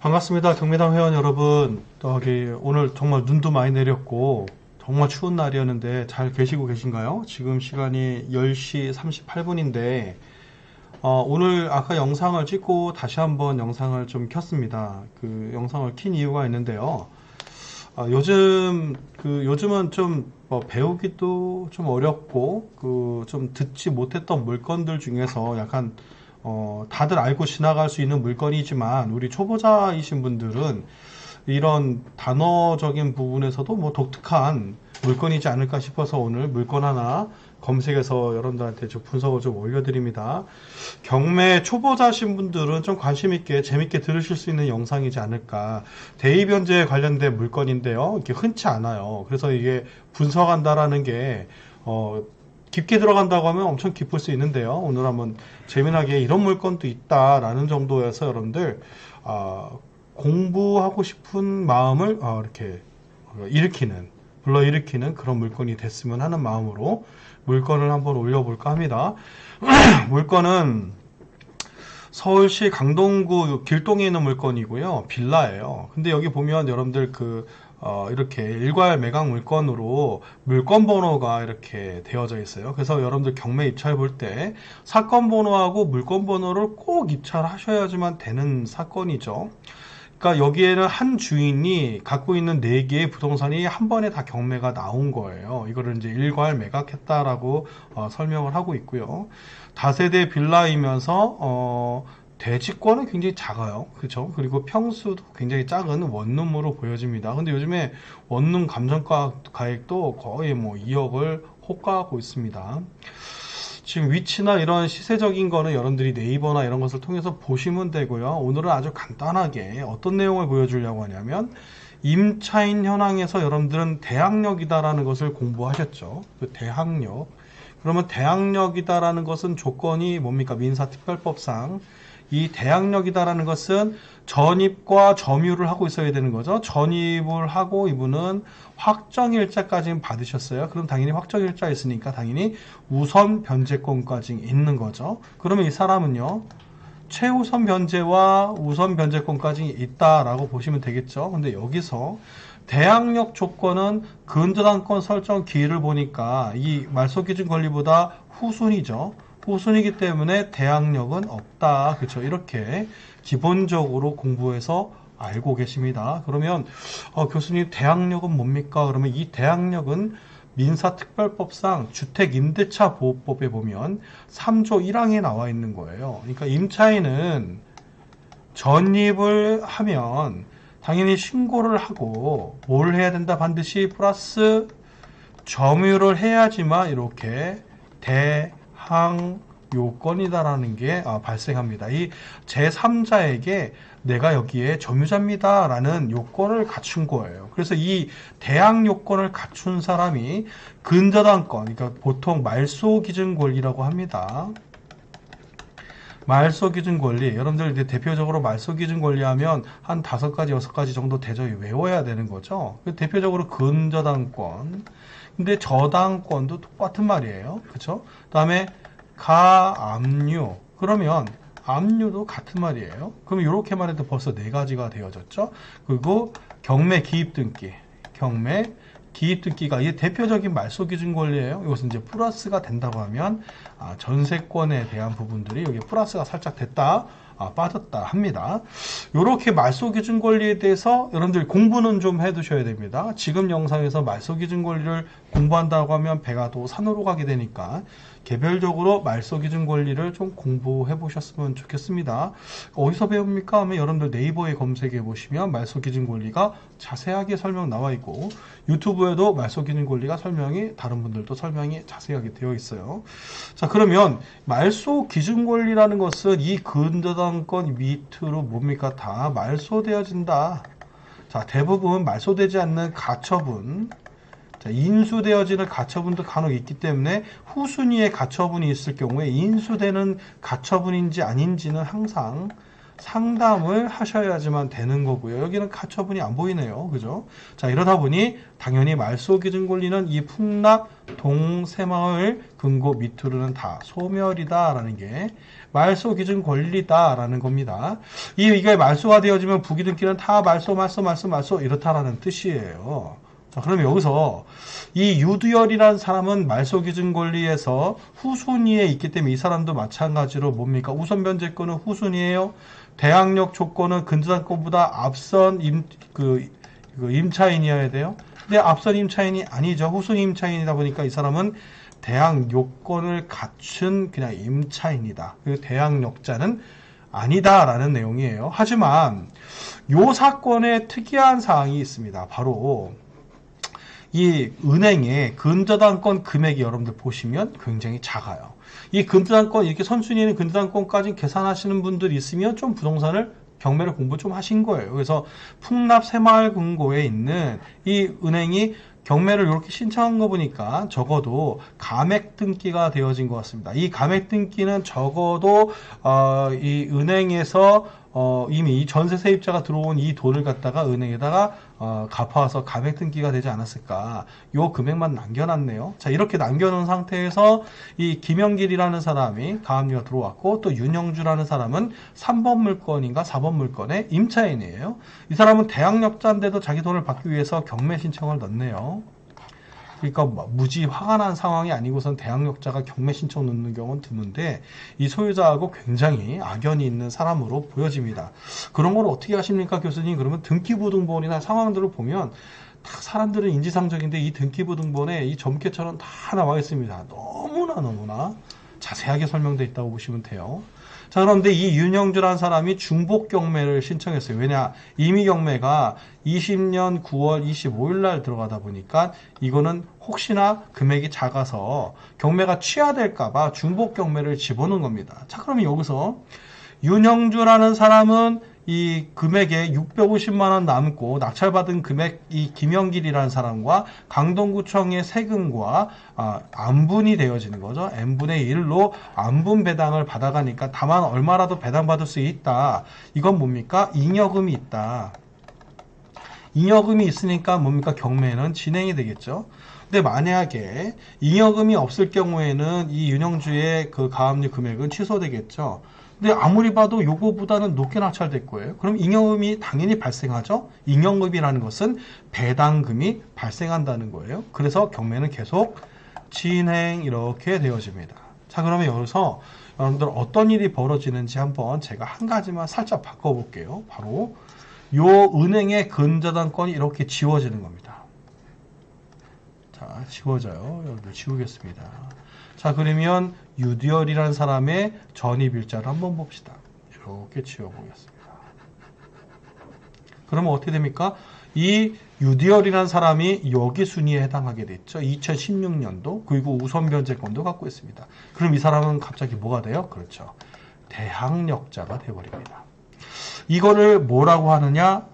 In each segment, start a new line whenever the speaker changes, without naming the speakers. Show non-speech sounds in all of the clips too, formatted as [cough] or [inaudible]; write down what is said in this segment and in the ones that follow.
반갑습니다. 경매당 회원 여러분. 저기 오늘 정말 눈도 많이 내렸고 정말 추운 날이었는데 잘 계시고 계신가요? 지금 시간이 10시 38분인데 어, 오늘 아까 영상을 찍고 다시 한번 영상을 좀 켰습니다. 그 영상을 킨 이유가 있는데요. 아, 요즘 그 요즘은 좀 뭐 배우기도 좀 어렵고 그 좀 듣지 못했던 물건들 중에서 약간 어, 다들 알고 지나갈 수 있는 물건이지만 우리 초보자이신 분들은 이런 단어적인 부분에서도 뭐 독특한 물건이지 않을까 싶어서 오늘 물건 하나 검색해서 여러분들한테 좀 분석을 좀 올려드립니다. 경매 초보자신 분들은 좀 관심 있게 재밌게 들으실 수 있는 영상이지 않을까. 대입 변제에 관련된 물건인데요. 이렇게 흔치 않아요. 그래서 이게 분석한다라는 게 어, 깊게 들어간다고 하면 엄청 깊을 수 있는데요. 오늘 한번 재미나게 이런 물건도 있다라는 정도에서 여러분들 어, 공부하고 싶은 마음을 어, 이렇게 일으키는 불러일으키는 그런 물건이 됐으면 하는 마음으로 물건을 한번 올려볼까 합니다. [clears throat] 물건은 서울시 강동구 길동에 있는 물건이고요. 빌라예요. 근데 여기 보면 여러분들 그 어, 이렇게 일괄 매각 물건으로 물건 번호가 이렇게 되어져 있어요. 그래서 여러분들 경매 입찰 볼 때 사건 번호하고 물건 번호를 꼭 입찰하셔야지만 되는 사건이죠. 그러니까 여기에는 한 주인이 갖고 있는 네 개의 부동산이 한 번에 다 경매가 나온 거예요. 이거를 이제 일괄 매각했다라고 어, 설명을 하고 있고요. 다세대 빌라이면서 어, 대지권은 굉장히 작아요. 그렇죠? 그리고 평수도 굉장히 작은 원룸으로 보여집니다. 근데 요즘에 원룸 감정가 가액도 거의 뭐 2억을 호가하고 있습니다. 지금 위치나 이런 시세적인 거는 여러분들이 네이버나 이런 것을 통해서 보시면 되고요. 오늘은 아주 간단하게 어떤 내용을 보여주려고 하냐면 임차인 현황에서 여러분들은 대항력이다라는 것을 공부하셨죠. 그 대항력. 그러면 대항력이다라는 것은 조건이 뭡니까? 민사특별법상 이 대항력이다라는 것은 전입과 점유를 하고 있어야 되는 거죠. 전입을 하고 이분은 확정일자까지 받으셨어요. 그럼 당연히 확정일자 있으니까 당연히 우선 변제권까지 있는 거죠. 그러면 이 사람은요. 최우선 변제와 우선 변제권까지 있다라고 보시면 되겠죠. 근데 여기서 대항력 조건은 근저당권 설정 기일을 보니까 이 말소기준 권리보다 후순이죠. 후순이기 때문에 대항력은 없다. 그렇죠. 이렇게 기본적으로 공부해서 알고 계십니다. 그러면 어, 교수님 대항력은 뭡니까? 그러면 이 대항력은 민사특별법상 주택임대차 보호법에 보면 3조 1항에 나와 있는 거예요. 그러니까 임차인은 전입을 하면 당연히 신고를 하고 뭘 해야 된다 반드시 플러스 점유를 해야지만 이렇게 대 항 요건이다라는 게 아, 발생합니다. 이 제3자에게 내가 여기에 점유자입니다라는 요건을 갖춘 거예요. 그래서 이 대항 요건을 갖춘 사람이 근저당권, 그러니까 보통 말소 기준 권리라고 합니다. 말소 기준 권리. 여러분들 이제 대표적으로 말소 기준 권리 하면 한 다섯 가지, 여섯 가지 정도 대적이 외워야 되는 거죠. 대표적으로 근저당권. 근데 저당권도 똑같은 말이에요. 그렇죠? 그다음에 가압류. 그러면 압류도 같은 말이에요. 그럼 이렇게만 해도 벌써 네 가지가 되어졌죠. 그리고 경매 기입 등기. 경매 기입 등기가 이게 대표적인 말소 기준 권리예요. 이것은 이제 플러스가 된다고 하면 아, 전세권에 대한 부분들이 여기 플러스가 살짝 됐다. 아, 빠졌다 합니다. 이렇게 말소 기준 권리에 대해서 여러분들 공부는 좀 해두셔야 됩니다. 지금 영상에서 말소 기준 권리를 공부한다고 하면 배가 또 산으로 가게 되니까 개별적으로 말소 기준 권리를 좀 공부해 보셨으면 좋겠습니다. 어디서 배웁니까? 하면 여러분들 네이버에 검색해 보시면 말소 기준 권리가 자세하게 설명 나와 있고 유튜브에도 말소 기준 권리가 설명이 다른 분들도 설명이 자세하게 되어 있어요. 자 그러면 말소 기준 권리라는 것은 이 근저당권 밑으로 뭡니까? 다 말소되어진다. 자 대부분 말소되지 않는 가처분 자, 인수되어지는 가처분도 간혹 있기 때문에 후순위에 가처분이 있을 경우에 인수되는 가처분인지 아닌지는 항상 상담을 하셔야지만 되는 거고요. 여기는 가처분이 안 보이네요. 그죠? 자, 이러다 보니 당연히 말소 기준 권리는 이 풍납 동새마을 근고 밑으로는 다 소멸이다라는 게 말소 기준 권리다라는 겁니다. 이 이게 말소가 되어지면 부기등기는 다 말소 말소 말소 말소 이렇다라는 뜻이에요. 자, 그러면 여기서 이 유두열이라는 사람은 말소 기준 권리에서 후순위에 있기 때문에 이 사람도 마찬가지로 뭡니까? 우선 변제권은 후순위에요. 대항력 조건은 근저당권보다 앞선 임, 그, 그 임차인이어야 돼요. 근데 앞선 임차인이 아니죠. 후순 임차인이다 보니까 이 사람은 대항 요건을 갖춘 그냥 임차인이다. 그 대항력자는 아니다라는 내용이에요. 하지만 요 사건에 특이한 사항이 있습니다. 바로 이 은행의 근저당권 금액이 여러분들 보시면 굉장히 작아요. 이 근저당권 이렇게 선순위 있는 근저당권까지 계산하시는 분들 있으면 좀 부동산을 경매를 공부 좀 하신 거예요. 그래서 풍납 새마을 금고에 있는 이 은행이 경매를 이렇게 신청한 거 보니까 적어도 감액 등기가 되어진 것 같습니다. 이 감액 등기는 적어도 어, 이 은행에서 어, 이미 전세 세입자가 들어온 이 돈을 갖다가 은행에다가 어, 갚아서 감액 등기가 되지 않았을까. 요 금액만 남겨놨네요. 자, 이렇게 남겨놓은 상태에서 이 김영길이라는 사람이 가압류가 들어왔고 또 윤영주라는 사람은 3번 물건인가 4번 물건의 임차인이에요. 이 사람은 대학력자인데도 자기 돈을 받기 위해서 경매 신청을 넣네요. 그러니까 뭐 무지 화가 난 상황이 아니고선 대항력자가 경매 신청 넣는 경우는 드문데 이 소유자하고 굉장히 악연이 있는 사람으로 보여집니다. 그런 걸 어떻게 하십니까 교수님? 그러면 등기부등본이나 상황들을 보면 다 사람들은 인지상정인데 이 등기부등본에 이 점괘처럼 다 나와 있습니다. 너무나 너무나 자세하게 설명되어 있다고 보시면 돼요. 자, 그런데 이 윤영주라는 사람이 중복 경매를 신청했어요. 왜냐? 이미 경매가 20년 9월 25일 날 들어가다 보니까 이거는 혹시나 금액이 작아서 경매가 취하될까봐 중복 경매를 집어넣은 겁니다. 자, 그러면 여기서 윤영주라는 사람은 이 금액에 650만 원 남고 낙찰받은 금액 이 김영길이라는 사람과 강동구청의 세금과 아, 안분이 되어지는 거죠. n분의 1로 안분 배당을 받아가니까 다만 얼마라도 배당받을 수 있다. 이건 뭡니까? 잉여금이 있다. 잉여금이 있으니까 뭡니까? 경매는 진행이 되겠죠. 근데 만약에 잉여금이 없을 경우에는 이 윤영주의 그 가압류 금액은 취소되겠죠. 근데 아무리 봐도 요거보다는 높게 낙찰될 거예요. 그럼 잉여금이 당연히 발생하죠. 잉여금이라는 것은 배당금이 발생한다는 거예요. 그래서 경매는 계속 진행 이렇게 되어집니다. 자 그러면 여기서 여러분들 어떤 일이 벌어지는지 한번 제가 한 가지만 살짝 바꿔볼게요. 바로 요 은행의 근저당권이 이렇게 지워지는 겁니다. 자 지워져요. 여러분들 지우겠습니다. 자 그러면 유디얼이라는 사람의 전입일자를 한번 봅시다. 이렇게 지워보겠습니다. 그러면 어떻게 됩니까? 이 유디얼이라는 사람이 여기 순위에 해당하게 됐죠. 2016년도 그리고 우선 변제권도 갖고 있습니다. 그럼 이 사람은 갑자기 뭐가 돼요? 그렇죠. 대항력자가 되어버립니다. 이거를 뭐라고 하느냐?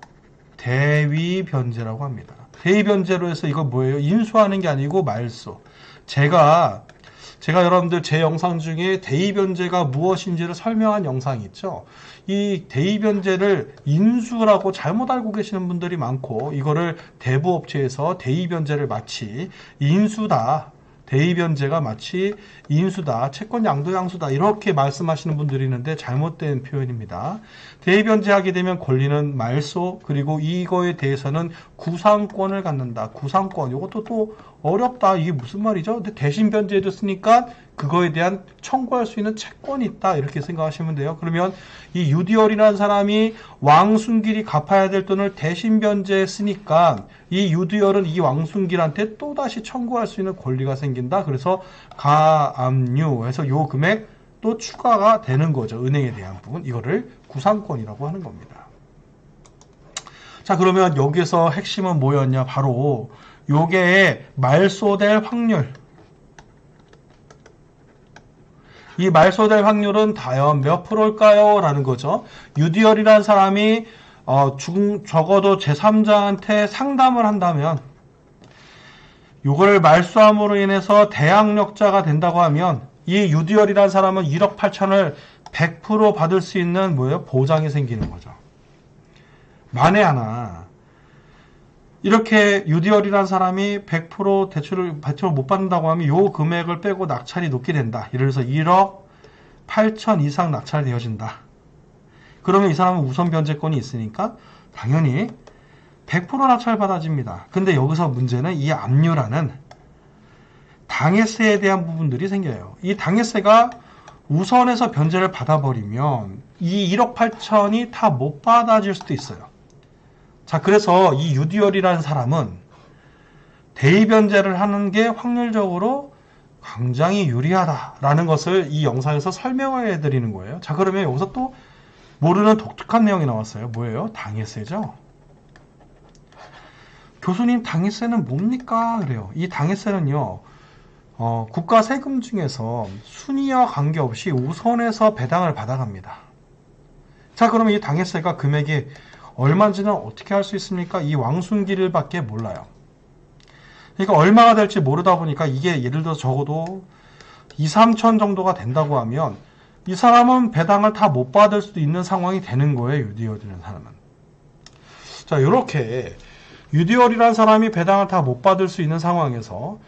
대위 변제라고 합니다. 대위 변제로 해서 이거 뭐예요? 인수하는 게 아니고 말소. 제가 제가 여러분들 제 영상 중에 대의변제가 무엇인지를 설명한 영상이 있죠. 이 대의변제를 인수라고 잘못 알고 계시는 분들이 많고 이거를 대부업체에서 대의변제를 마치 인수다. 대의변제가 마치 인수다, 채권 양도 양수다 이렇게 말씀하시는 분들이 있는데 잘못된 표현입니다. 대의변제하게 되면 권리는 말소 그리고 이거에 대해서는 구상권을 갖는다. 구상권 이것도 또 어렵다. 이게 무슨 말이죠? 근데 대신 변제도 쓰니까 그거에 대한 청구할 수 있는 채권이 있다. 이렇게 생각하시면 돼요. 그러면 이 유디얼이라는 사람이 왕순길이 갚아야 될 돈을 대신 변제했으니까 이 유디얼은 이 왕순길한테 또 다시 청구할 수 있는 권리가 생긴다. 그래서 가압류해서 요 금액 또 추가가 되는 거죠. 은행에 대한 부분. 이거를 구상권이라고 하는 겁니다. 자, 그러면 여기서 핵심은 뭐였냐? 바로 요게 말소될 확률. 이 말소될 확률은 과연 몇 프로일까요? 라는 거죠. 유디얼이라는 사람이 어, 중, 적어도 제3자한테 상담을 한다면 요거를 말소함으로 인해서 대항력자가 된다고 하면 이 유디얼이라는 사람은 1억 8천을 100% 받을 수 있는 뭐예요? 보장이 생기는 거죠. 만에 하나 이렇게 유디얼이라는 사람이 100% 대출을 대출을 못 받는다고 하면 요 금액을 빼고 낙찰이 높게 된다. 예를 들어서 1억 8천 이상 낙찰되어진다. 그러면 이 사람은 우선 변제권이 있으니까 당연히 100% 낙찰 받아집니다. 근데 여기서 문제는 이 압류라는 당해세에 대한 부분들이 생겨요. 이 당해세가 우선에서 변제를 받아버리면 이 1억 8천이 다 못 받아질 수도 있어요. 자, 그래서 이 유디얼이라는 사람은 대의변제를 하는 게 확률적으로 굉장히 유리하다라는 것을 이 영상에서 설명해 드리는 거예요. 자, 그러면 여기서 또 모르는 독특한 내용이 나왔어요. 뭐예요? 당해세죠. 교수님, 당해세는 뭡니까? 그래요. 이 당해세는요, 어, 국가 세금 중에서 순위와 관계없이 우선해서 배당을 받아갑니다. 자, 그러면 이 당해세가 금액이 얼마인지는 어떻게 할 수 있습니까? 이 왕순기를 밖에 몰라요. 그러니까 얼마가 될지 모르다 보니까 이게 예를 들어 적어도 2, 3천 정도가 된다고 하면 이 사람은 배당을 다 못 받을 수도 있는 상황이 되는 거예요. 유디얼이라는 사람은. 자, 이렇게 유디얼이라는 사람이 배당을 다 못 받을 수 있는 상황에서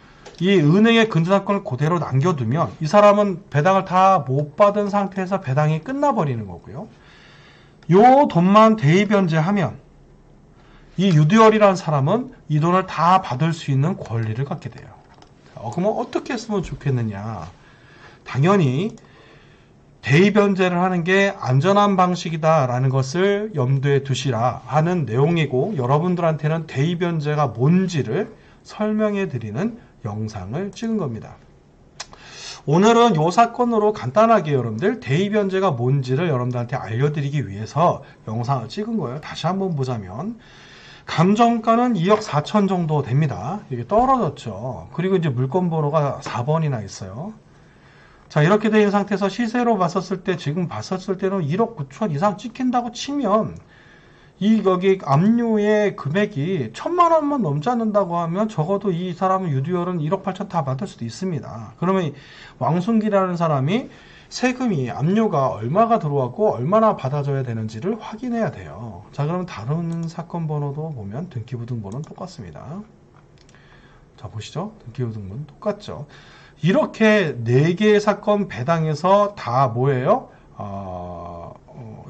이 은행의 근저당권을 그대로 남겨두면 이 사람은 배당을 다 못 받은 상태에서 배당이 끝나버리는 거고요. 요 돈만 대입변제하면 이 유디얼이라는 사람은 이 돈을 다 받을 수 있는 권리를 갖게 돼요. 어, 그러면 어떻게 했으면 좋겠느냐? 당연히 대입변제를 하는 게 안전한 방식이다라는 것을 염두에 두시라 하는 내용이고 여러분들한테는 대입변제가 뭔지를 설명해 드리는 영상을 찍은 겁니다. 오늘은 이 사건으로 간단하게 여러분들 대입 변제가 뭔지를 여러분들한테 알려드리기 위해서 영상을 찍은 거예요. 다시 한번 보자면 감정가는 2억 4천 정도 됩니다. 이게 떨어졌죠. 그리고 이제 물건 번호가 4번이나 있어요. 자 이렇게 된 상태에서 시세로 봤었을 때 지금 봤었을 때는 1억 9천 이상 찍힌다고 치면 이 여기 압류의 금액이 천만 원만 넘지 않는다고 하면 적어도 이 사람은 유디얼은 1억 8천 다 받을 수도 있습니다. 그러면 왕순기라는 사람이 세금이 압류가 얼마가 들어왔고 얼마나 받아줘야 되는지를 확인해야 돼요. 자 그러면 다른 사건 번호도 보면 등기부등 번호는 똑같습니다. 자 보시죠. 등기부등 번호 똑같죠. 이렇게 네 개의 사건 배당에서 다 뭐예요? 어, 어,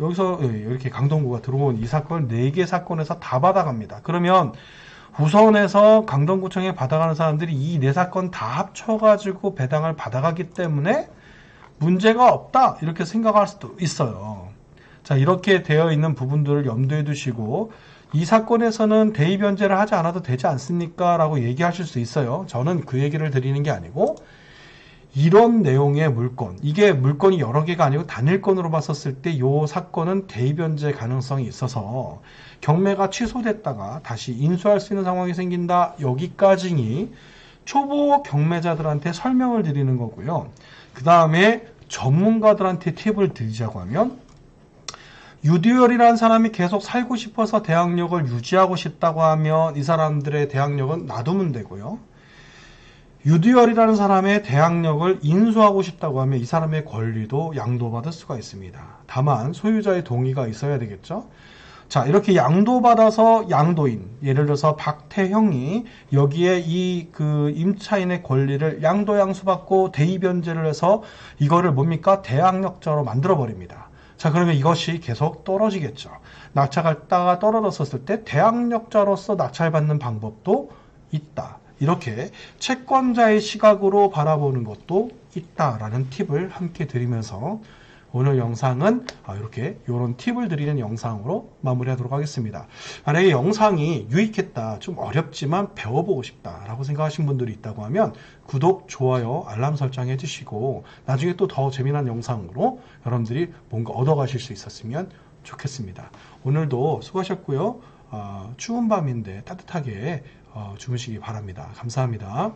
여기서 예, 이렇게 강동구가 들어온 이 사건 4개 사건에서 다 받아갑니다. 그러면 우선에서 강동구청에 받아가는 사람들이 이 네 사건 다 합쳐가지고 배당을 받아가기 때문에 문제가 없다 이렇게 생각할 수도 있어요. 자 이렇게 되어 있는 부분들을 염두에 두시고 이 사건에서는 대의 변제를 하지 않아도 되지 않습니까? 라고 얘기하실 수 있어요. 저는 그 얘기를 드리는 게 아니고 이런 내용의 물건, 이게 물건이 여러 개가 아니고 단일건으로 봤었을 때 이 사건은 대입변제 가능성이 있어서 경매가 취소됐다가 다시 인수할 수 있는 상황이 생긴다. 여기까지니 초보 경매자들한테 설명을 드리는 거고요. 그 다음에 전문가들한테 팁을 드리자고 하면 유디얼이라는 사람이 계속 살고 싶어서 대항력을 유지하고 싶다고 하면 이 사람들의 대항력은 놔두면 되고요. 유디얼이라는 사람의 대항력을 인수하고 싶다고 하면 이 사람의 권리도 양도받을 수가 있습니다. 다만 소유자의 동의가 있어야 되겠죠. 자 이렇게 양도받아서 양도인 예를 들어서 박태형이 여기에 이 그 임차인의 권리를 양도 양수받고 대의변제를 해서 이거를 뭡니까 대항력자로 만들어 버립니다. 자 그러면 이것이 계속 떨어지겠죠. 낙찰갔다가 떨어졌을 때 대항력자로서 낙찰받는 방법도 있다. 이렇게 채권자의 시각으로 바라보는 것도 있다라는 팁을 함께 드리면서 오늘 영상은 아, 이렇게 이런 팁을 드리는 영상으로 마무리하도록 하겠습니다. 만약에 영상이 유익했다, 좀 어렵지만 배워보고 싶다라고 생각하신 분들이 있다고 하면 구독, 좋아요, 알람 설정 해주시고 나중에 또 더 재미난 영상으로 여러분들이 뭔가 얻어가실 수 있었으면 좋겠습니다. 오늘도 수고하셨고요. 어, 추운 밤인데 따뜻하게 어, 주무시기 바랍니다. 감사합니다.